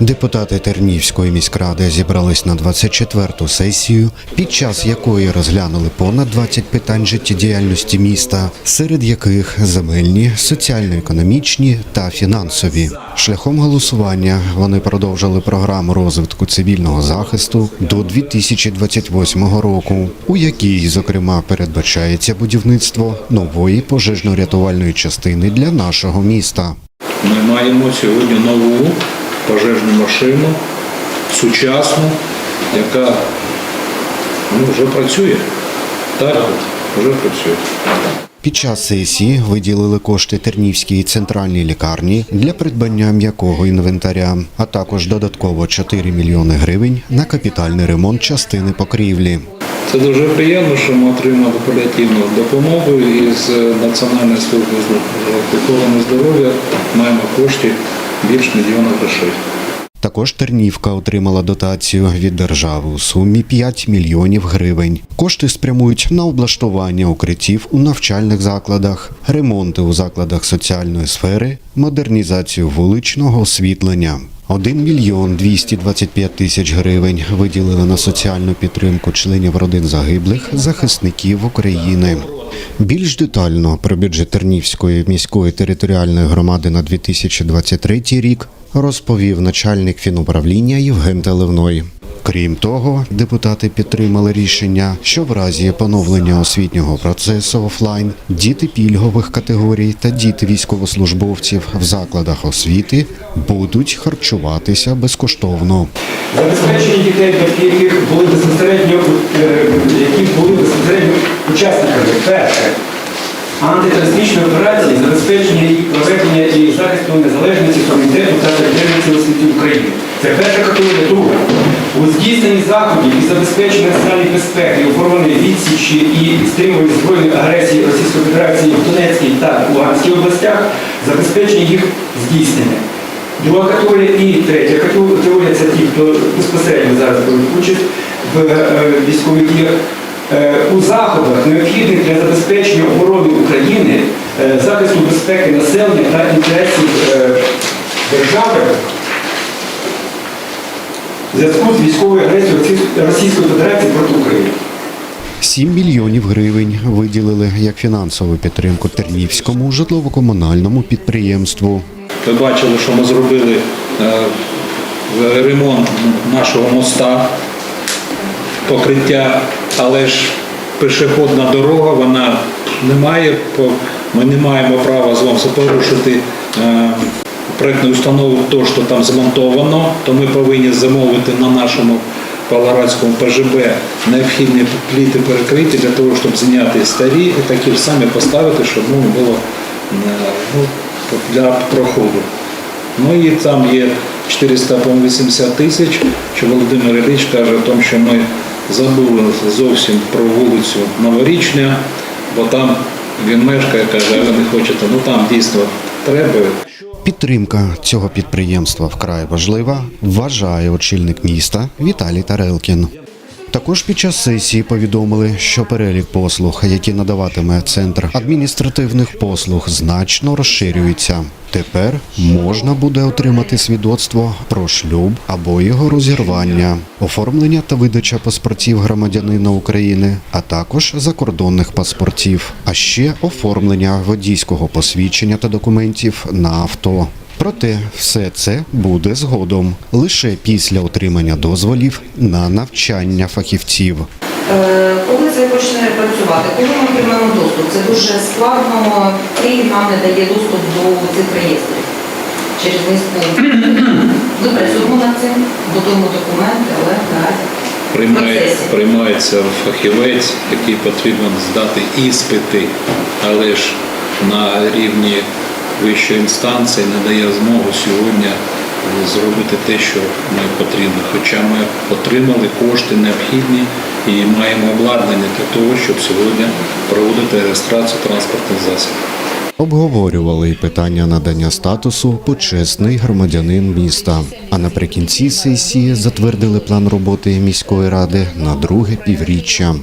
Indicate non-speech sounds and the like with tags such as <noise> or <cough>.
Депутати Тернівської міськради зібрались на 24-ту сесію, під час якої розглянули понад 20 питань життєдіяльності міста, серед яких земельні, соціально-економічні та фінансові. Шляхом голосування вони продовжили програму розвитку цивільного захисту до 2028 року, у якій, зокрема, передбачається будівництво нової пожежно-рятувальної частини для нашого міста. Ми маємо сьогодні нову пожежну машину, сучасну, яка ну, вже працює. Так, вже працює. Під час сесії виділили кошти Тернівській центральній лікарні для придбання м'якого інвентаря, а також додатково 4 мільйони гривень на капітальний ремонт частини покрівлі. Це дуже приємно, що ми отримали паліативну допомогу і з Національної служби з охорони здоров'я маємо коштів більш мільйона грошей. Також Тернівка отримала дотацію від держави у сумі 5 мільйонів гривень. Кошти спрямують на облаштування укриттів у навчальних закладах, ремонти у закладах соціальної сфери, модернізацію вуличного освітлення. 1 мільйон 225 тисяч гривень виділили на соціальну підтримку членів родин загиблих захисників України. Більш детально про бюджет Тернівської міської територіальної громади на 2023 рік розповів начальник фінуправління Євген Теливной. Крім того, депутати підтримали рішення, що в разі поновлення освітнього процесу офлайн діти пільгових категорій та діти військовослужбовців в закладах освіти будуть харчуватися безкоштовно. Забезпечення дітей, яких були безпосередньо, е, які були безпосередньо учасниками. Перше. Антитерористичної операції, забезпечення її проведення і захисту незалежності, суверенітету та територіальної освіти України. Це перша категорія. Друга. У здійсненні заходів і забезпечення національної безпеки, оформлення відсічі і стримування збройної агресії Російської Федерації в Донецькій та Луганській областях, забезпечення їх здійснення. Друга категорія і третя категорія це ті, хто безпосередньо зараз беруть участь в е, військових діях. Е, У заходах, необхідних для забезпечення оборони України, е, захисту безпеки населення та інтересів е, держави в зв'язку з військовою агресією Російської Федерації проти України. 7 мільйонів гривень виділили як фінансову підтримку Тернівському житлово-комунальному підприємству. Ви бачили, що ми зробили ремонт нашого моста, покриття, але ж пішохідна дорога, вона не має, ми не маємо права з вами порушити е, проєктну установу, то, що там змонтовано, то ми повинні замовити на нашому Павлоградському ПЖБ необхідні пліти перекриті для того, щоб зняти старі і такі ж самі поставити, щоб ну, було е, ну, для проходу. Ну і там є 480 тисяч, що Володимир Ілліч каже, о тому, що ми забули зовсім про вулицю Новорічня, бо там він мешкає, каже, ви не хочете. Ну там дійсно треба. Підтримка цього підприємства вкрай важлива, вважає очільник міста Віталій Тарелкін. Також під час сесії повідомили, що перелік послуг, які надаватиме центр адміністративних послуг, значно розширюється. Тепер можна буде отримати свідоцтво про шлюб або його розірвання, оформлення та видача паспортів громадянина України, а також закордонних паспортів, а ще оформлення водійського посвідчення та документів на авто. Проте все це буде згодом лише після отримання дозволів на навчання фахівців. Е, Коли це почне працювати, коли ми отримаємо доступ, це дуже складно. Київ нам не дає доступ до цих реєстрів через низку. <clears throat> Ми працюємо над цим, готуємо документи, але наразі Приймає, приймається фахівець, який потрібен здати іспити, але ж на рівні вищої інстанції не дає змогу сьогодні зробити те, що ми потрібно. Хоча ми отримали кошти необхідні і маємо обладнання для того, щоб сьогодні проводити реєстрацію транспортних засобів. Обговорювали й питання надання статусу почесний громадянин міста. А наприкінці сесії затвердили план роботи міської ради на друге півріччя.